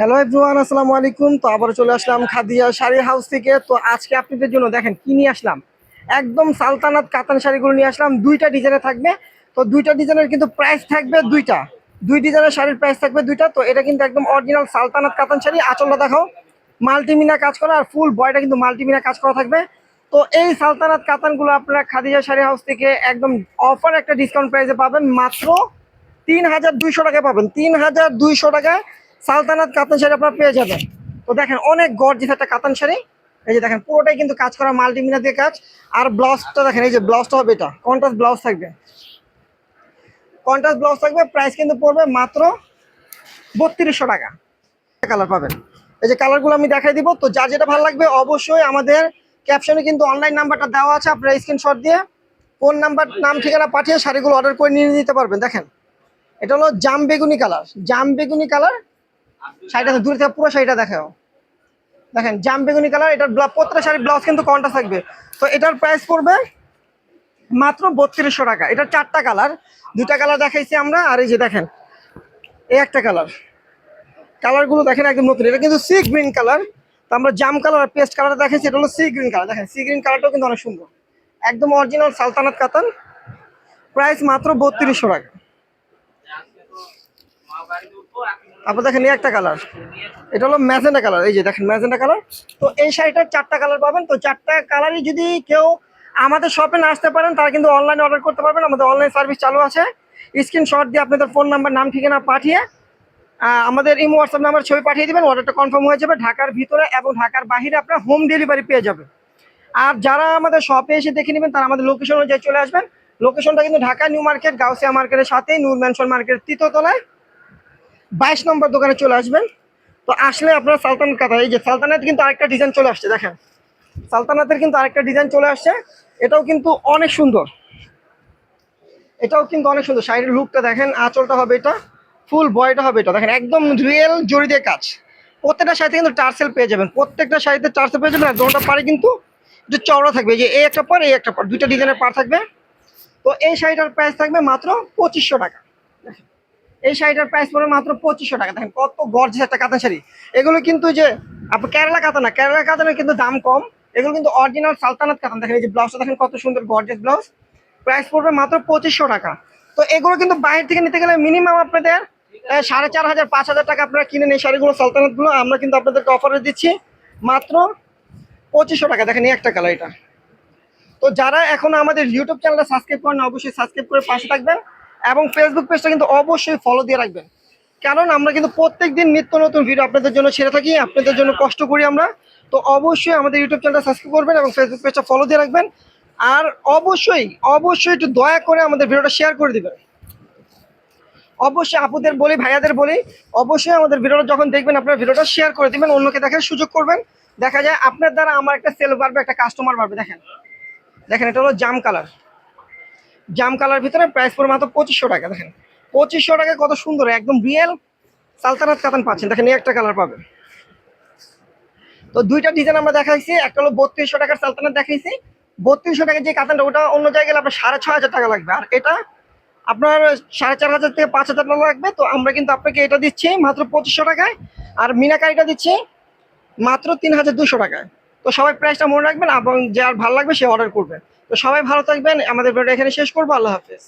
Hello everyone আসসালামু আলাইকুম। তো আবার চলে আসলাম খাদিয়া শাড়ি হাউস থেকে। তো আজকে আপনাদের জন্য দেখেন কি নিয়ে আসলাম? একদম সালতানাত কাতান শাড়িগুলো নিয়ে আসলাম। দুইটা ডিজাইনে থাকবে। তো দুইটা ডিজাইনের কিন্তু প্রাইস থাকবে দুইটা। দুই ডিজাইনের শাড়ির প্রাইস থাকবে দুইটা। তো এটা কিন্তু একদম অরিজিনাল সালতানাত কাতান শাড়ি। আচলটা দেখাও। মাল্টিমিনা কাজ করা আর ফুল বয়টা কিন্তু মাল্টিমিনা কাজ করা থাকবে। তো এই সালতানাত কাতানগুলো আপনারা খাদিজা শাড়ি হাউস থেকে একদম অফার একটা ডিসকাউন্ট প্রাইসে পাবেন। মাত্র তিন হাজার দুইশো টাকায় পাবেন। তিন হাজার দুইশো টাকায় সালতানাত কাতান শাড়ি আপনারা পেয়ে যাবেন। তো দেখেন, অনেক গর্জিস একটা কাতান শাড়ি। এই যে দেখেন, পুরোটাই কিন্তু কাজ করা মাল্টিমিনা দিয়ে কাজ। আর ব্লাউজটা দেখেন, এই যে ব্লাউজটা হবে এটা। কন্ট্রাস্ট ব্লাউজ থাকবে। কন্ট্রাস্ট ব্লাউজ থাকবে প্রাইস কিন্তু পড়বে মাত্র বত্রিশশো টাকা। কালার পাবেন। এই যে কালারগুলো আমি দেখাই দিব। তো যার যেটা ভালো লাগবে, অবশ্যই আমাদের ক্যাপশনে কিন্তু অনলাইন নাম্বারটা দেওয়া আছে। আপনারা স্ক্রিনশট দিয়ে ফোন নাম্বার নাম, ঠিকানা পাঠিয়ে শাড়িগুলো অর্ডার করে নিয়ে নিতে পারবেন। দেখেন, এটা হলো জাম বেগুনি কালার জাম বেগুনি কালার শাড়িটা দূর থেকে পুরো শাড়িটা দেখাও। দেখেন, জাম বেগুনি কালার, এটার প্রত্যেকটা শাড়ির ব্লাউজ কিন্তু কন্টা থাকবে। তো এটার প্রাইস পড়বে মাত্র বত্রিশশো টাকা। এটার চারটা কালার। দুটা কালার দেখাইছি আমরা, আর এই যে দেখেন, এই একটা কালার। কালারগুলো দেখেন একদম নতুন। এটা কিন্তু সি গ্রিন কালার। তো আমরা জাম কালার আর পেস্ট কালার দেখাইছি, এটা হলো সি গ্রিন কালার। দেখেন সি গ্রিন কালারটাও কিন্তু অনেক সুন্দর। একদম অরিজিনাল সালতানাত কাতান। প্রাইস মাত্র বত্রিশশো টাকা। তারপর দেখেন এই একটা কালার এটা হলো ম্যাজেন্ডা কালার এই যে দেখেন ম্যাজেন্ডা কালার তো এই শাড়িটার চারটা কালার পাবেন। তো চারটা কালারই যদি কেউ আমাদের শপে না আসতে পারেন, তারা কিন্তু অনলাইনে অর্ডার করতে পারবেন। আমাদের অনলাইন সার্ভিস চালু আছে। স্ক্রিনশট দিয়ে আপনাদের ফোন নাম্বার নাম, ঠিকানা পাঠিয়ে আমাদের ইমো হোয়াটসঅ্যাপ নাম্বার ছবি পাঠিয়ে দিবেন। অর্ডারটা কনফার্ম হয়ে যাবে। ঢাকার ভিতরে এবং ঢাকার বাহিরে আপনার হোম ডেলিভারি পেয়ে যাবেন। আর যারা আমাদের শপে এসে দেখে নেবেন, তারা আমাদের লোকেশন অনুযায়ী চলে আসবেন। লোকেশনটা কিন্তু ঢাকা নিউ মার্কেট গাউসিয়া মার্কেটের সাথেই নূর ম্যানশন মার্কেটের তৃতীয়তলায় বাইশ নম্বর দোকানে চলে আসবেন। তো আসলে আপনারা সালতানাত কাতা এই যে সালতানাত কিন্তু আরেকটা ডিজাইন চলে আসছে, দেখেন। সালতানাতের কিন্তু আরেকটা ডিজাইন চলে আসছে, এটাও কিন্তু অনেক সুন্দর। এটাও কিন্তু অনেক সুন্দর। শাড়ির লুকটা দেখেন, আঁচলটা হবে এটা ফুল বয়টা হবে এটা। দেখেন, একদম রিয়েল জড়ি দিয়ে কাজ। প্রত্যেকটা শাড়িতে কিন্তু টার্সেল পেয়ে যাবেন। প্রত্যেকটা শাড়িতে টার্সেল পেয়ে যাবেন আর দোনোটা পারে কিন্তু একটু চওড়া থাকবে। যে এই একটা পার এই একটা পার দুইটা ডিজাইনের পার থাকবে। তো এই শাড়িটার প্রাইস থাকবে মাত্র পঁচিশশো টাকা। এই শাড়িটার প্রাইস পড়বে মাত্র পঁচিশশো টাকা। দেখেন কত গর্জিয়াস একটা কাতান শাড়ি। এগুলো কিন্তু যে আপনার কেরালা কাতান না, কেরালা কাতানের কিন্তু দাম কম। এগুলো কিন্তু অরিজিনাল সালতানাত কাতান। দেখেন এই যে ব্লাউজটা দেখেন কত সুন্দর গর্জিয়াস ব্লাউজ প্রাইস পড়বে মাত্র পঁচিশশো টাকা। তো এগুলো কিন্তু বাইরে থেকে নিতে গেলে মিনিমাম আপনাদের সাড়ে চার হাজার, পাঁচ হাজার টাকা আপনারা কিনেন এই শাড়িগুলো, সালতানাতগুলো আমরা কিন্তু আপনাদেরকে অফারে দিচ্ছি। মাত্র পঁচিশশো টাকা। দেখেন এই একটা কালার এটা। তো যারা এখন আমাদের ইউটিউব চ্যানেলটা সাবস্ক্রাইব করেন অবশ্যই সাবস্ক্রাইব করে পাশে থাকবেন। এবং ফেসবুক পেজটা কিন্তু অবশ্যই ফলো দিয়ে রাখবেন। কারণ আমরা কিন্তু প্রত্যেক দিন নিত্য নতুন ভিডিও আপনাদের জন্য ছেড়ে থাকি, আপনাদের জন্য কষ্ট করি আমরা। তো অবশ্যই আমাদের ইউটিউব চ্যানেলটা সাবস্ক্রাইব করবেন এবং ফেসবুক পেজটা ফলো দিয়ে রাখবেন। আর অবশ্যই অবশ্যই একটু দয়া করে আমাদের ভিডিওটা শেয়ার করে দিবেন। অবশ্যই আপুদের বলি, ভাইয়াদের বলি, অবশ্যই আমাদের ভিডিওটা যখন দেখবেন আপনার ভিডিওটা শেয়ার করে দিবেন, অন্যকে দেখার সুযোগ করবেন। দেখা যায় আপনার দ্বারা আমার একটা সেল বাড়বে, একটা কাস্টমার বাড়বে, দেখেন। দেখেন, এটা হলো জাম কালার জাম কালার ভিতরে প্রাইস পড়ে মাত্র পঁচিশশো টাকা, দেখেন। পঁচিশশো টাকা কত সুন্দর, একদম রিয়েল সালতানাত কাতান পাচ্ছেন। দেখেন, এই একটা কালার পাবেন। তো দুইটা ডিজাইন আমরা দেখাইছি, একটা হলো বত্রিশশো টাকার সালতানাত দেখাইছি। বত্রিশশো টাকার যে কাতানটা, ওটা অন্য জায়গায় গেলে আপনার সাড়ে ছয় হাজার টাকা লাগবে। আর এটা আপনার সাড়ে চার হাজার থেকে পাঁচ হাজার টাকা লাগবে। তো আমরা কিন্তু আপনাকে এটা দিচ্ছি মাত্র পঁচিশশো টাকায়। আর মিনাকারিটা দিচ্ছি মাত্র তিন হাজার দুশো টাকায়। তো সবাই প্রাইসটা মনে রাখবেন এবং যার ভালো লাগবে সে অর্ডার করবে। তো সবাই ভালো থাকবেন আমাদের ভিডিও এখানে শেষ করব আল্লাহ হাফেজ।